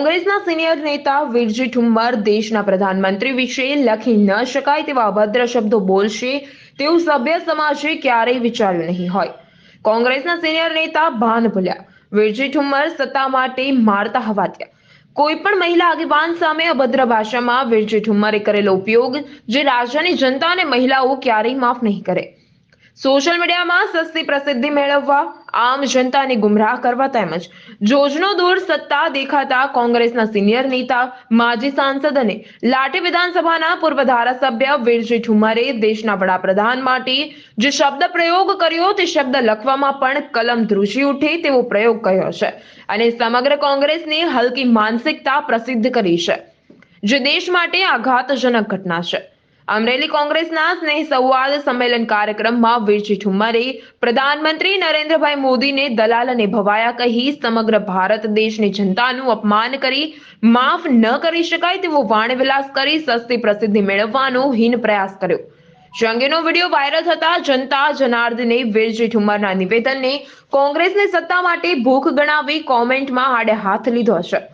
કોંગ્રેસના સિનિયર નેતા વિરજી ઠુમ્મર દેશના પ્રધાનમંત્રી વિશે લખી ન શકાય તેવા અભદ્ર શબ્દો બોલશે, તેવું સભ્ય સમાજે ક્યારેય વિચાર્યું નહીં હોય. કોંગ્રેસના સિનિયર નેતા ભાન ભૂલ્યા. વિરજી ઠુમ્મર સત્તા માટે મારતા હવાત્યા કોઈ પણ મહિલા આગેવાન સામે અભદ્ર ભાષામાં વિરજી ઠુમ્મરે કરેલો ઉપયોગ જે રાજ્યની જનતા અને મહિલાઓ ક્યારેય માફ નહીં કરે. સોશિયલ મીડિયામાં સસ્તી પ્રસિદ્ધિ મેળવવા આમ જનતાને ગુમરાહ કરવા તેમજ જોજનો દૂર સત્તા દેખાતા કોંગ્રેસના સિનિયર નેતા, માજી સાંસદ અને લાઠી વિધાનસભાના પૂર્વ ધારાસભ્ય વીરજી ઠુમારે દેશના વડાપ્રધાન માટે જે શબ્દ પ્રયોગ કર્યો તે શબ્દ લખવામાં પણ કલમ ધ્રુજી ઉઠે તેવો પ્રયોગ કર્યો છે અને સમગ્ર કોંગ્રેસની હલકી માનસિકતા પ્રસિદ્ધ કરી છે. જે દેશ માટે આઘાતજનક ઘટના છે. અમરેલી કોંગ્રેસના સ્નેહ સંવાદ સંમેલન કાર્યક્રમમાં વીરજી ઠુમ્મરે પ્રધાનમંત્રી નરેન્દ્રભાઈ મોદીને દલાલ અને ભવાયા કહી સમગ્ર ભારત દેશની જનતાનું અપમાન કરી, માફ ન કરી શકાય તેવો વાણવિલાસ કરી સસ્તી પ્રસિદ્ધિ મેળવવાનો હીન પ્રયાસ કર્યો. જે અંગેનો વીડિયો વાયરલ થતા જનતા જનાર્દને વીરજી ઠુમ્મરના નિવેદનને કોંગ્રેસને સત્તા માટે ભૂખ ગણાવી કોમેન્ટમાં આડે હાથ લીધો છે,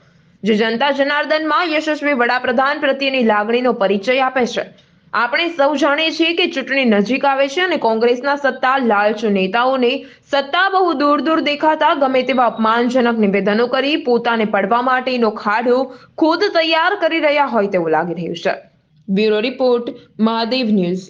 જે જનતા જનાર્દનમાં યશસ્વી વડાપ્રધાન પ્રત્યેની લાગણીનો પરિચય આપે છે. આપણે સૌ જાણીએ છીએ કે ચૂંટણી નજીક આવે છે અને કોંગ્રેસના સત્તા લાલચુ નેતાઓને સત્તા બહુ દૂર દૂર દેખાતા ગમે તેવા અપમાનજનક નિવેદનો કરી પોતાને પડવા માટેનો ખાડો ખુદ તૈયાર કરી રહ્યા હોય તેવું લાગી રહ્યું છે. Bureau report, Mahadev news.